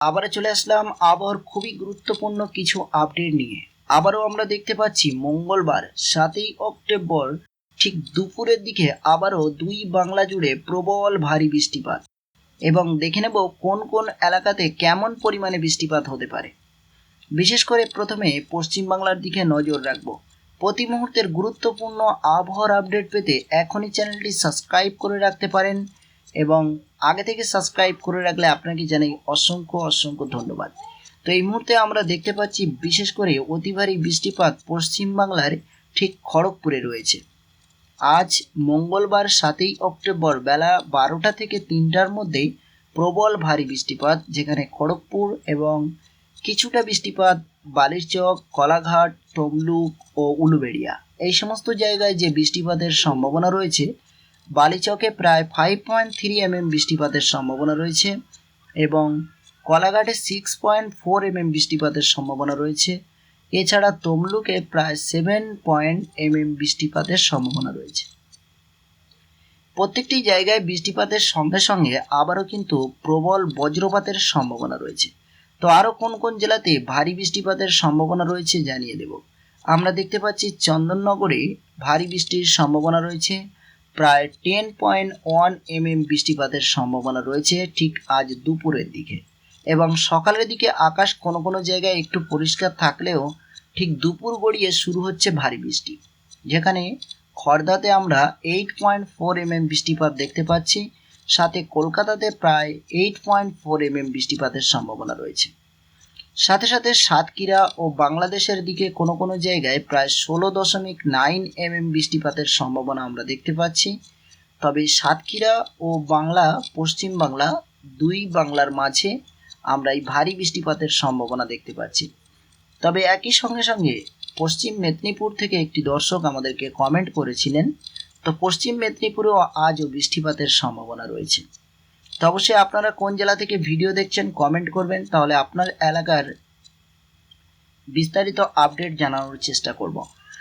আবার চলে আসলাম আবার খুবই গুরুত্বপূর্ণ কিছু আপডেট নিয়ে। আবারও আমরা দেখতে পাচ্ছি মঙ্গলবার, সাতই অক্টোবর, ঠিক দুপুরের দিকে আবারও দুই বাংলা জুড়ে প্রবল ভারী বৃষ্টিপাত। এবং দেখে নেব কোন কোন এলাকাতে কেমন পরিমাণে বৃষ্টিপাত হতে পারে। বিশেষ করে প্রথমে পশ্চিমবাংলার দিকে নজর রাখব। প্রতি মুহূর্তের গুরুত্বপূর্ণ আবহাওয়ার আপডেট পেতে এখনই চ্যানেলটি সাবস্ক্রাইব করে রাখতে পারেন। এবং আগে থেকে সাবস্ক্রাইব করে রাখলে আপনাকে জানাই অসংখ্য অসংখ্য ধন্যবাদ। তো এই মুহূর্তে আমরা দেখতে পাচ্ছি বিশেষ করে অতি ভারী বৃষ্টিপাত পশ্চিমবাংলার ঠিক খড়গপুরে রয়েছে। আজ মঙ্গলবার সাতই অক্টোবর বেলা বারোটা থেকে তিনটার মধ্যে প্রবল ভারী বৃষ্টিপাত, যেখানে খড়গপুর এবং কিছুটা বৃষ্টিপাত বালিরচক কলাঘাট, তমলুক ও উলুবেড়িয়া। এই সমস্ত জায়গায় যে বৃষ্টিপাতের সম্ভাবনা রয়েছে বালিচকে প্রায় ফাইভ পয়েন্ট থ্রি এমএম বৃষ্টিপাতের সম্ভাবনা রয়েছে এবং কলাঘাটে সিক্স পয়েন্ট ফোর এমএম বৃষ্টিপাতের সম্ভাবনা রয়েছে। এছাড়া তমলুকে প্রায় সেভেন পয়েন্ট এমএম বৃষ্টিপাতের সম্ভাবনা রয়েছে। প্রত্যেকটি জায়গায় বৃষ্টিপাতের সঙ্গে সঙ্গে আবারও কিন্তু প্রবল বজ্রপাতের সম্ভাবনা রয়েছে। তো আরও কোন কোন জেলাতে ভারী বৃষ্টিপাতের সম্ভাবনা রয়েছে জানিয়ে দেব। আমরা দেখতে পাচ্ছি চন্দননগরে ভারী বৃষ্টির সম্ভাবনা রয়েছে। প্রায় ten point one M M বৃষ্টিপাতের সম্ভাবনা রয়েছে ঠিক আজ দুপুরের দিকে। এবং সকালের দিকে আকাশ কোনো কোনো জায়গায় একটু পরিষ্কার থাকলেও ঠিক দুপুর গড়িয়ে শুরু হচ্ছে ভারী বৃষ্টি। যেখানে খড়দাতে আমরা eight point four M M বৃষ্টিপাত দেখতে পাচ্ছি, সাথে কলকাতাতে প্রায় eight point four M M বৃষ্টিপাতের সম্ভাবনা রয়েছে। সাথে সাথে সাতক্ষীরা ও বাংলাদেশের দিকে কোনো কোনো জায়গায় প্রায় ষোলো দশমিক নাইন এম এম বৃষ্টিপাতের সম্ভাবনা আমরা দেখতে পাচ্ছি। তবে সাতক্ষীরা ও বাংলা, পশ্চিম বাংলা দুই বাংলার মাঝে আমরা এই ভারী বৃষ্টিপাতের সম্ভাবনা দেখতে পাচ্ছি। তবে একই সঙ্গে সঙ্গে পশ্চিম মেদিনীপুর থেকে একটি দর্শক আমাদেরকে কমেন্ট করেছিলেন, তো পশ্চিম মেদিনীপুরেও আজও বৃষ্টিপাতের সম্ভাবনা রয়েছে। তো অবশ্যই আপনারা কোন জেলা থেকে ভিডিও দেখছেন কমেন্ট করবেন, তাহলে আপনার এলাকার বিস্তারিত আপডেট জানানোর চেষ্টা করব।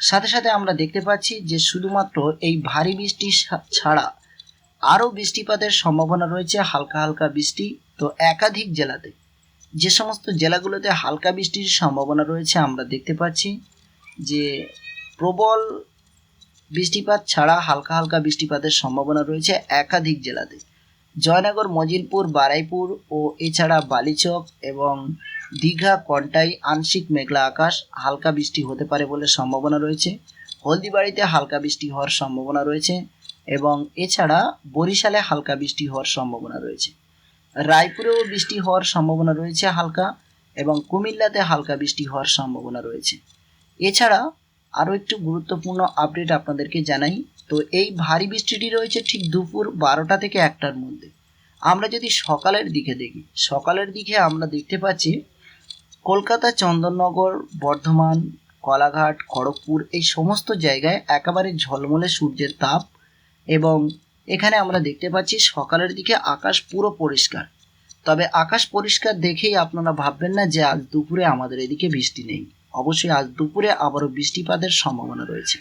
সাথে সাথে আমরা দেখতে পাচ্ছি যে শুধুমাত্র এই ভারী বৃষ্টি ছাড়া আরও বৃষ্টিপাতের সম্ভাবনা রয়েছে, হালকা হালকা বৃষ্টি তো একাধিক জেলাতে। যে সমস্ত জেলাগুলোতে হালকা বৃষ্টির সম্ভাবনা রয়েছে, আমরা দেখতে পাচ্ছি যে প্রবল বৃষ্টিপাত ছাড়া হালকা হালকা বৃষ্টিপাতের সম্ভাবনা রয়েছে একাধিক জেলাতে। জয়নগর, মজিলপুর, বারাইপুর ও এছাড়া বালিচক এবং দীঘা, কন্টাই, আংশিক মেঘলা আকাশ, হালকা বৃষ্টি হতে পারে বলে সম্ভাবনা রয়েছে। হলদিবাড়িতে হালকা বৃষ্টি হওয়ার সম্ভাবনা রয়েছে এবং এছাড়া বরিশালে হালকা বৃষ্টি হওয়ার সম্ভাবনা রয়েছে। রায়পুরেও বৃষ্টি হওয়ার সম্ভাবনা রয়েছে হালকা এবং কুমিল্লাতে হালকা বৃষ্টি হওয়ার সম্ভাবনা রয়েছে। এছাড়া আরও একটু গুরুত্বপূর্ণ আপডেট আপনাদেরকে জানাই তো এই ভারী বৃষ্টিটি রয়েছে ঠিক দুপুর বারোটা থেকে একটার মধ্যে। আমরা যদি সকালের দিকে দেখি, সকালের দিকে আমরা দেখতে পাচ্ছি কলকাতা, চন্দননগর, বর্ধমান, কলাঘাট, খড়গপুর এই সমস্ত জায়গায় একেবারে ঝলমলে সূর্যের তাপ এবং এখানে আমরা দেখতে পাচ্ছি সকালের দিকে আকাশ পুরো পরিষ্কার। তবে আকাশ পরিষ্কার দেখেই আপনারা ভাববেন না যে আজ দুপুরে আমাদের এদিকে বৃষ্টি নেই। অবশ্যই আজ দুপুরে আবারও বৃষ্টিপাতের সম্ভাবনা রয়েছে।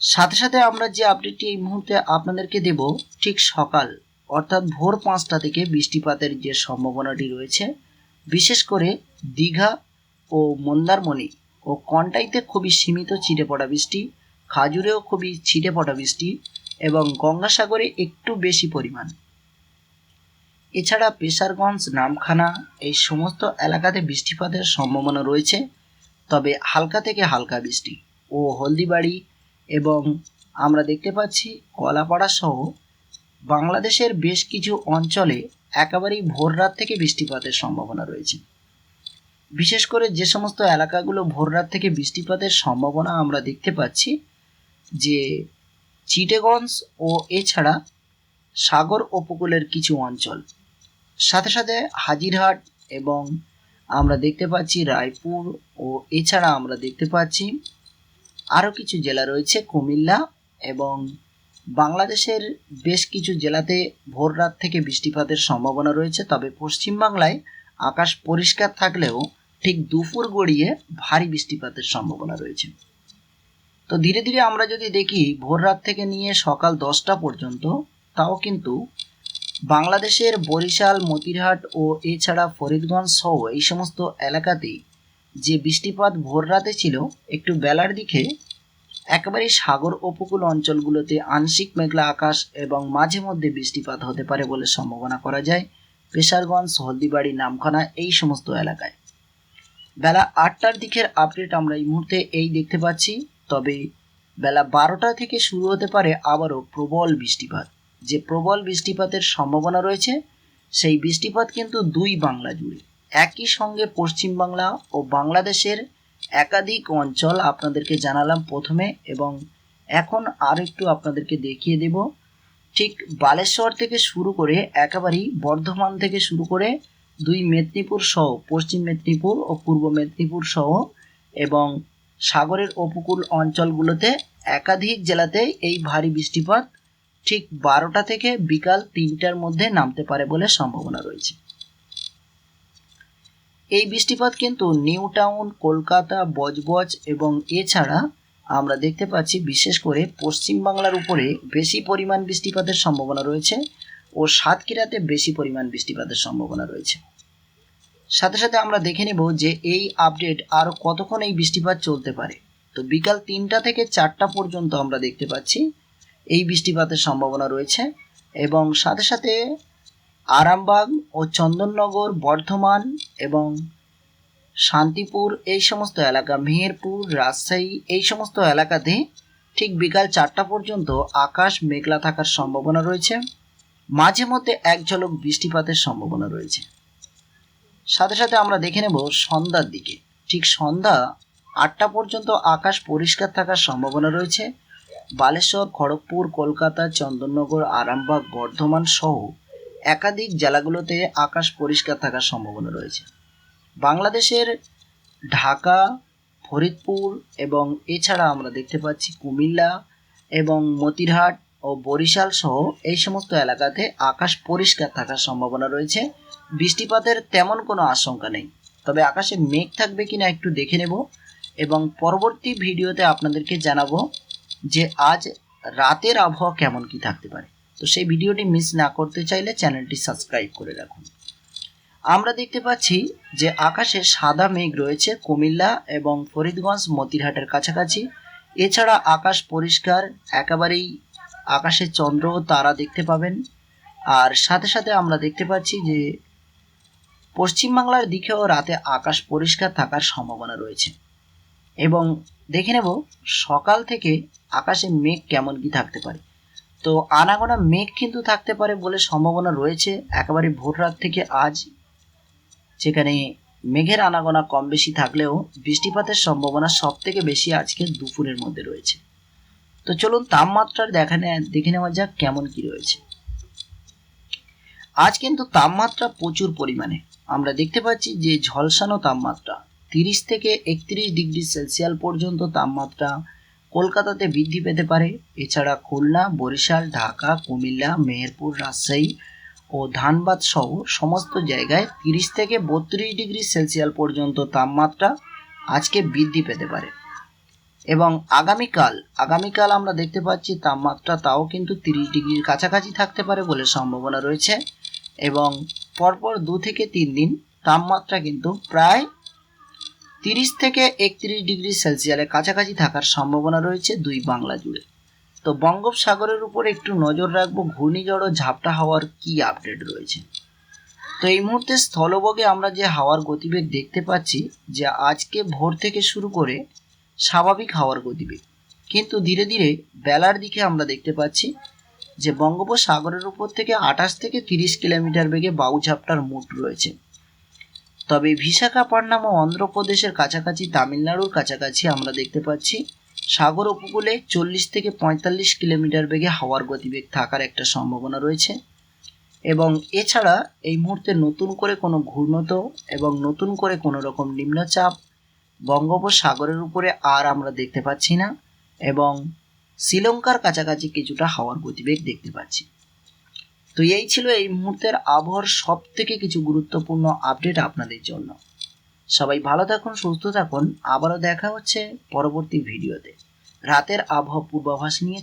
সাথে সাথে আমরা যে আপডেটটি এই মুহূর্তে আপনাদেরকে দেব, ঠিক সকাল, অর্থাৎ ভোর পাঁচটা থেকে বৃষ্টিপাতের যে সম্ভাবনাটি রয়েছে, বিশেষ করে দীঘা ও মন্দারমণি ও কন্টাইতে খুবই সীমিত ছিটে পড়া বৃষ্টি, খাজুরেও খুবই ছিটে পড়া বৃষ্টি এবং গঙ্গাসাগরে একটু বেশি পরিমাণ। এছাড়া পেশারগঞ্জ, নামখানা এই সমস্ত এলাকাতে বৃষ্টিপাতের সম্ভাবনা রয়েছে, তবে হালকা থেকে হালকা বৃষ্টি ও হলদিবাড়ি এবং আমরা দেখতে পাচ্ছি কলাপাড়া সহ বাংলাদেশের বেশ কিছু অঞ্চলে একেবারেই ভোর রাত থেকে বৃষ্টিপাতের সম্ভাবনা রয়েছে। বিশেষ করে যে সমস্ত এলাকাগুলো ভোর রাত থেকে বৃষ্টিপাতের সম্ভাবনা আমরা দেখতে পাচ্ছি, যে চিটেগঞ্জ ও এছাড়া সাগর উপকূলের কিছু অঞ্চল। সাথে সাথে হাজিরহাট এবং আমরা দেখতে পাচ্ছি রায়পুর ও এছাড়া আমরা দেখতে পাচ্ছি আরও কিছু জেলা রয়েছে, কুমিল্লা এবং বাংলাদেশের বেশ কিছু জেলাতে ভোর রাত থেকে বৃষ্টিপাতের সম্ভাবনা রয়েছে। তবে পশ্চিমবাংলায় আকাশ পরিষ্কার থাকলেও ঠিক দুপুর গড়িয়ে ভারী বৃষ্টিপাতের সম্ভাবনা রয়েছে। তো ধীরে ধীরে আমরা যদি দেখি, ভোর রাত থেকে নিয়ে সকাল দশটা পর্যন্ত তাও কিন্তু বাংলাদেশের বরিশাল, মতিরহাট ও এছাড়া ফরিদগঞ্জ সহ এই সমস্ত এলাকাতেই যে বৃষ্টিপাত ভোর রাতে ছিল, একটু বেলার দিকে একেবারে সাগর উপকূল অঞ্চলগুলোতে আংশিক মেঘলা আকাশ এবং মাঝে মধ্যে বৃষ্টিপাত হতে পারে বলে সম্ভাবনা করা যায়। পেশারগঞ্জ, হলদিবাড়ি, নামখানা এই সমস্ত এলাকায়। বেলা আটটার দিকের আপডেট আমরা এই মুহূর্তে এই দেখতে পাচ্ছি, তবে বেলা বারোটা থেকে শুরু হতে পারে আবারও প্রবল বৃষ্টিপাত। যে প্রবল বৃষ্টিপাতের সম্ভাবনা রয়েছে, সেই বৃষ্টিপাত কিন্তু দুই বাংলা জুড়ে। একই সঙ্গে পশ্চিমবাংলা ও বাংলাদেশের একাধিক অঞ্চল আপনাদেরকে জানালাম প্রথমে এবং এখন আর একটু আপনাদেরকে দেখিয়ে দেব। ঠিক বালেশ্বর থেকে শুরু করে একেবারেই বর্ধমান থেকে শুরু করে দুই মেদিনীপুর সহ, পশ্চিম মেদিনীপুর ও পূর্ব মেদিনীপুর সহ এবং সাগরের উপকূল অঞ্চলগুলোতে একাধিক জেলাতে এই ভারী বৃষ্টিপাত ঠিক বারোটা থেকে বিকাল তিনটার মধ্যে নামতে পারে বলে সম্ভাবনা রয়েছে। এই বৃষ্টিপাত কিন্তু নিউ টাউন, কলকাতা বজবজ এবং এছাড়া আমরা দেখতে পাচ্ছি বিশেষ করে পশ্চিম বাংলার উপরে বেশি পরিমাণ বৃষ্টিপাতের সম্ভাবনা রয়েছে ও সাতক্ষীরাতে বেশি পরিমাণ বৃষ্টিপাতের সম্ভাবনা রয়েছে। সাথে সাথে আমরা দেখে নেব যে এই আপডেট আরও কতক্ষণ এই বৃষ্টিপাত চলতে পারে। তো বিকাল তিনটা থেকে চারটা পর্যন্ত আমরা দেখতে পাচ্ছি এই বৃষ্টিপাতের সম্ভাবনা রয়েছে এবং সাথে সাথে আরামবাগ ও চন্দননগর, বর্ধমান এবং শান্তিপুর এই সমস্ত এলাকা, মেহেরপুর, রাজশাহী এই সমস্ত এলাকাতে ঠিক বিকাল চারটা পর্যন্ত আকাশ মেঘলা থাকার সম্ভাবনা রয়েছে। মাঝে মধ্যে এক ঝলক বৃষ্টিপাতের সম্ভাবনা রয়েছে। সাথে সাথে আমরা দেখে নেব সন্ধ্যার দিকে। ঠিক সন্ধ্যা আটটা পর্যন্ত আকাশ পরিষ্কার থাকার সম্ভাবনা রয়েছে। বালেশ্বর, খড়গপুর, কলকাতা, চন্দননগর, আরামবাগ, বর্ধমান সহ একাধিক জেলাগুলোতে আকাশ পরিষ্কার থাকার সম্ভাবনা রয়েছে। বাংলাদেশের ঢাকা, ফরিদপুর এবং এছাড়া আমরা দেখতে পাচ্ছি কুমিল্লা এবং মতিরহাট ও বরিশাল সহ এই সমস্ত এলাকাতে আকাশ পরিষ্কার থাকার সম্ভাবনা রয়েছে। বৃষ্টিপাতের তেমন কোনো আশঙ্কা নেই। তবে আকাশে মেঘ থাকবে কিনা একটু দেখে নেব এবং পরবর্তী ভিডিওতে আপনাদেরকে জানাব যে আজ রাতের আবহাওয়া কেমন কি থাকতে পারে। তো সেই ভিডিওটি মিস না করতে চাইলে চ্যানেলটি সাবস্ক্রাইব করে রাখুন। আমরা দেখতে পাচ্ছি যে আকাশে সাদা মেঘ রয়েছে কুমিল্লা এবং ফরিদগঞ্জ, মতিরহাটের কাছাকাছি। এছাড়া আকাশ পরিষ্কার, একেবারেই আকাশে চন্দ্র ও তারা দেখতে পাবেন। আর সাথে সাথে আমরা দেখতে পাচ্ছি যে পশ্চিমবাংলার দিকেও রাতে আকাশ পরিষ্কার থাকার সম্ভাবনা রয়েছে। এবং দেখে নেব সকাল থেকে আকাশে মেঘ কেমন কি থাকতে পারে। তো আনাগোনা মেঘ কিন্তু থাকতে পারে বলে সম্ভাবনা রয়েছে। একেবারে ভোর রাত থেকে আজ, যেখানে মেঘের আনাগোনা কম বেশি থাকলেও বৃষ্টিপাতের সম্ভাবনা সব থেকে বেশি আজকে দুপুরের মধ্যে রয়েছে। তো চলুন তাপমাত্রার দেখা দেখে নেওয়া যাক কেমন কি রয়েছে। আজ কিন্তু তাপমাত্রা প্রচুর পরিমাণে। আমরা দেখতে পাচ্ছি যে ঝলসানো তাপমাত্রা, তিরিশ থেকে একত্রিশ ডিগ্রি সেলসিয়াল পর্যন্ত তাপমাত্রা কলকাতাতে বৃদ্ধি পেতে পারে। এছাড়া খুলনা, বরিশাল, ঢাকা, কুমিল্লা, মেহেরপুর, রাজশাহী ও ধানবাদ সহ সমস্ত জায়গায় তিরিশ থেকে বত্রিশ ডিগ্রি সেলসিয়াল পর্যন্ত তাপমাত্রা আজকে বৃদ্ধি পেতে পারে। এবং আগামীকাল আগামীকাল আমরা দেখতে পাচ্ছি তাপমাত্রা তাও কিন্তু তিরিশ ডিগ্রির কাছাকাছি থাকতে পারে বলে সম্ভাবনা রয়েছে। এবং পরপর দু থেকে তিন দিন তাপমাত্রা কিন্তু প্রায় তিরিশ থেকে একত্রিশ ডিগ্রি সেলসিয়াসের কাছাকাছি থাকার সম্ভাবনা রয়েছে দুই বাংলা জুড়ে। তো বঙ্গোপসাগরের উপর একটু নজর রাখব, ঘূর্ণিঝড় ও ঝাপটা হাওয়ার কি আপডেট রয়েছে? তো এই মুহূর্তে স্থলভোগে আমরা যে হাওয়ার গতিবেগ দেখতে পাচ্ছি, যে আজকে ভোর থেকে শুরু করে স্বাভাবিক হাওয়ার গতিবেগ, কিন্তু ধীরে ধীরে বেলার দিকে আমরা দেখতে পাচ্ছি যে বঙ্গোপসাগরের উপর থেকে আঠাশ থেকে তিরিশ কিলোমিটার বেগে বাউঝাপটার মুড রয়েছে। তবে বিশাখাপট্টনম ও অন্ধ্রপ্রদেশের কাছাকাছি তামিলনাড়ুর কাছাকাছি আমরা দেখতে পাচ্ছি, সাগর উপকূলে চল্লিশ থেকে পঁয়তাল্লিশ কিলোমিটার বেগে হাওয়ার গতিবেগ থাকার একটা সম্ভাবনা রয়েছে। এবং এছাড়া এই মুহূর্তে নতুন করে কোনো ঘূর্ণত এবং নতুন করে কোনো রকম নিম্নচাপ বঙ্গোপসাগরের উপরে আর আমরা দেখতে পাচ্ছি না এবং শ্রীলঙ্কার কাছাকাছি কিছুটা হাওয়ার গতিবেগ দেখতে পাচ্ছি। তো এই ছিল এই মুহূর্তের আবহাওয়ার সব থেকে কিছু গুরুত্বপূর্ণ আপডেট আপনাদের জন্য। সবাই ভালো থাকুন, সুস্থ থাকুন। আবারও দেখা হচ্ছে পরবর্তী ভিডিওতে রাতের আবহাওয়া পূর্বাভাস নিয়ে